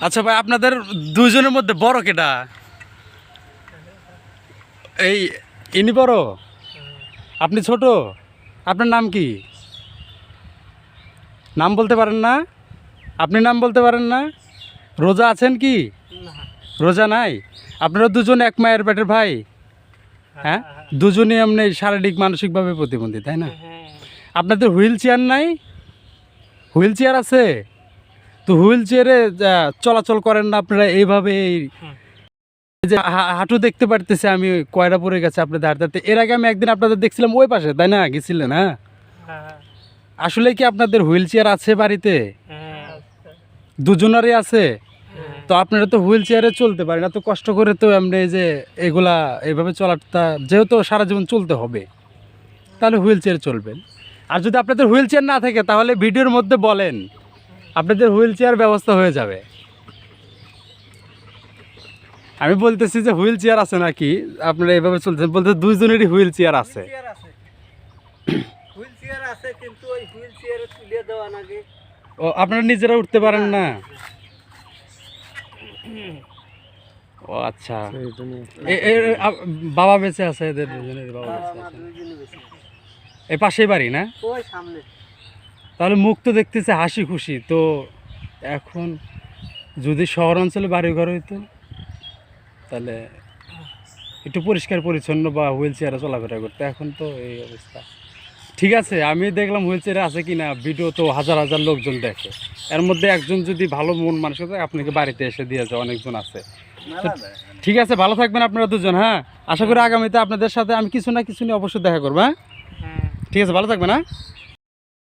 আচ্ছা ভাই আপনাদের দুজনের মধ্যে বড় কেটা এই ইনি বড়? আপনি ছোট? আপনার নাম কি? নাম বলতে পারেন না? আপনি নাম বলতে পারেন না? রোজা আছেন কি? রোজা নাই? আপনারা দুজন এক মায়ের পেটের ভাই? হ্যাঁ? দুজনই এমনি শারীরিক মানসিকভাবে প্রতিবন্ধী তাই না? আপনাদের হুইল চেয়ার নাই? হুইল চেয়ার আছে? তো হুইল চেয়ারে চলাচল করেন না আপনারা এইভাবে এই- এই যে হাঁটু দেখতে পারতেছি আমি কয়রা পড়ে গেছে আপনাদের হাঁটতে এর আগে আমি একদিন আপনাদের দেখছিলাম ওই পাশে তাই না? গেছিলেন হ্যাঁ? আসলে কি আপনাদের হুইল চেয়ার আছে বাড়িতে? দুজনারই আছে? তো আপনারা তো হুইল চেয়ারে চলতে পারেন এত কষ্ট করে তো আমরা এই যে এগুলা এইভাবে চলাটা যেহেতু সারা জীবন চলতে হবে তাহলে হুইল চেয়ারে চলবেন। আর যদি আপনাদের হুইল চেয়ার না থাকে তাহলে ভিডিওর মধ্যে বলেন। আপনাদের হুইল চেয়ার ব্যবস্থা হয়ে যাবে। আমি বলতেছি যে হুইল চেয়ার আছে নাকি? আপনারা এইভাবে চলছেন বলতে দুইজনেরই হুইল চেয়ার আছে। ও আপনারা নিজেরা উঠতে পারেন না? ও আচ্ছা। এ- এ- বাবা বেঁচে আছে এদের দুজনের বাবা বেঁচে আছে। এই পাশেই বাড়ি না? ওই সামনে। তাহলে মুখ তো দেখতেছে হাসি খুশি। তো এখন যদি শহর অঞ্চলে বাড়ি ঘর হইতো তাহলে একটু পরিষ্কার পরিচ্ছন্ন বা হুইল চেয়ারে চলাফেরা করতে। এখন তো এই অবস্থা। ঠিক আছে আমি দেখলাম হুইল চেয়ারে আছে কি না ভিডিও তো হাজার হাজার লোকজন দেখে। এর মধ্যে একজন যদি ভালো মন মানুষ থাকে আপনাকে বাড়িতে এসে দিয়ে যায় অনেকজন আছে। ঠিক আছে ভালো থাকবেন আপনারা দুজন হ্যাঁ? আশা করি আগামীতে আপনাদের সাথে আমি কিছু না কিছু নিয়ে অবশ্যই দেখা করব হ্যাঁ। ঠিক আছে ভালো থাকবেন হ্যাঁ?